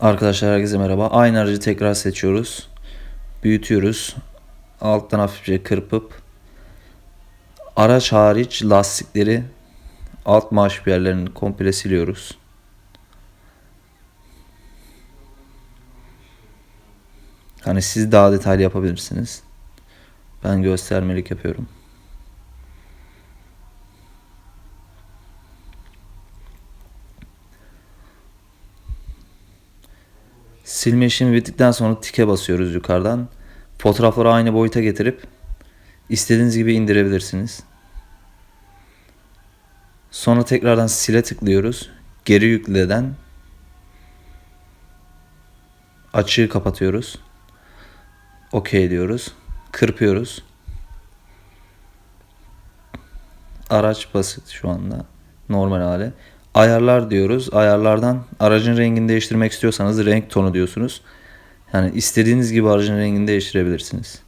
Arkadaşlar herkese merhaba. Aynı aracı tekrar seçiyoruz. Büyütüyoruz. Alttan hafifçe kırpıp araç hariç lastikleri alt maaş yerlerini komple siliyoruz. Hani siz daha detaylı yapabilirsiniz. Ben göstermelik yapıyorum. Silme işlemi bittikten sonra tike basıyoruz yukarıdan. Fotoğrafları aynı boyuta getirip istediğiniz gibi indirebilirsiniz. Sonra tekrardan sile tıklıyoruz. Geri yükleden açığı kapatıyoruz. OK diyoruz. Kırpıyoruz. Araç basit şu anda. Normal hali. Ayarlar diyoruz. Ayarlardan aracın rengini değiştirmek istiyorsanız renk tonu diyorsunuz. Yani istediğiniz gibi aracın rengini değiştirebilirsiniz.